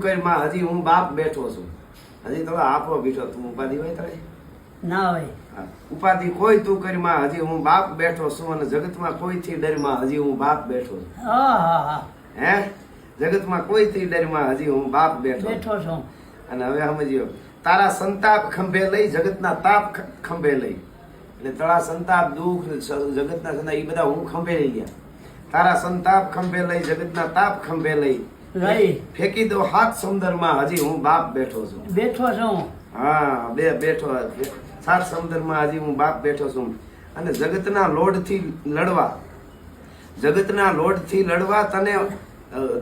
માં હજી હું બાપ બેઠો છું. હજી તમે આપો બેઠો તું ઉપાધિ હોય તારે? ના હોય. ઉપાધિ કોઈ તું કરી માં હજી હું બાપ બેઠો છું અને જગતમાં કોઈથી ડરમાં હજી હું બાપ બેઠો છું? હા જગતમાં કોઈથી ડરમાં હજી હું બાપ બેઠો બેઠો છું. અને હવે સમજ્યો તારા સંતાપ ખંભે લઈ જગતના તાપ ખંભે લઈ. એટલે તારા સંતાપ દુઃખ જગતના સંતાપ એ બધા હું ખંભે લઈ ગયા. તારા સંતાપ ખંભે લઈ જગતના તાપ ખંભે લઈ. ફેંકી દો હાથ સમુદરમાં હજી હું બાપ બેઠો છું. બેઠો છું. હા બે બેઠો. સાત સમુદરમાં હજી હું બાપ બેઠો છું. અને જગતના લોડથી લડવા. જગતના લોડથી લડવા તને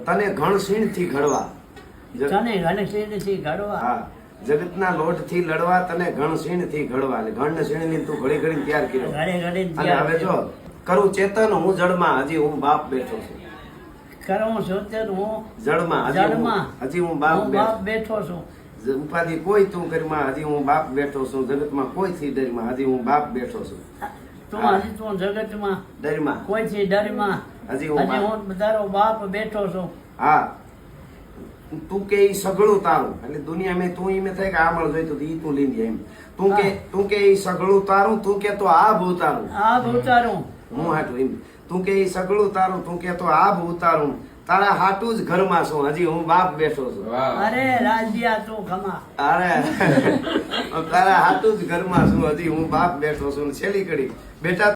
તને ઘણસીણથી ઘડવા. તને ઘનશ્રીથી ઘડવા. હા જગતના લોટથી લડવા તને ઘણસીણથી ઘડવા. એટલે ઘણસીણની તું ઘડી ઘડી તૈયાર કર્યો. અને હવે જો કરું ચેતન હું જળમાં. હજી હું બાપ બેઠો છું. કરું છું હું જળમાં. જળમાં. હજી હું બાપ બેઠો. બાપ બેઠો છું. ઉપાધિ કોઈ તું કરીમાં હજી હું બાપ બેઠો છું. જગતમાં કોઈ થી ડરમાં હજી હું બાપ બેઠો છું. તું હા. હજી તું જગતમાં. ડરમાં. કોઈથી ડરમાં. હજી હું હજી હું તારો બાપ બેઠો છું. હા. તું કે ઈ સગળું તારું. એટલે દુનિયા મેં તું ઈ મેં થાય કે આ મળ જોઈતું ઈ તું લઈ એમ. તું કે તું કે ઈ સગળું તારું તું કે તો આ ભૂ તારું આ ઉતારું હું હાટું એમ તું કે ઈ સગળું તારું તું કે તો આબ ઉતારું. તારા હાટું જ ઘરમાં છું. હજી હું બાપ બેઠો છું. અરે રાજ્યા તું ખમા અરે. તારા હાટું જ ઘરમાં છું. હજી હું બાપ બેઠો છું. છેલ્લી કડી. બેટા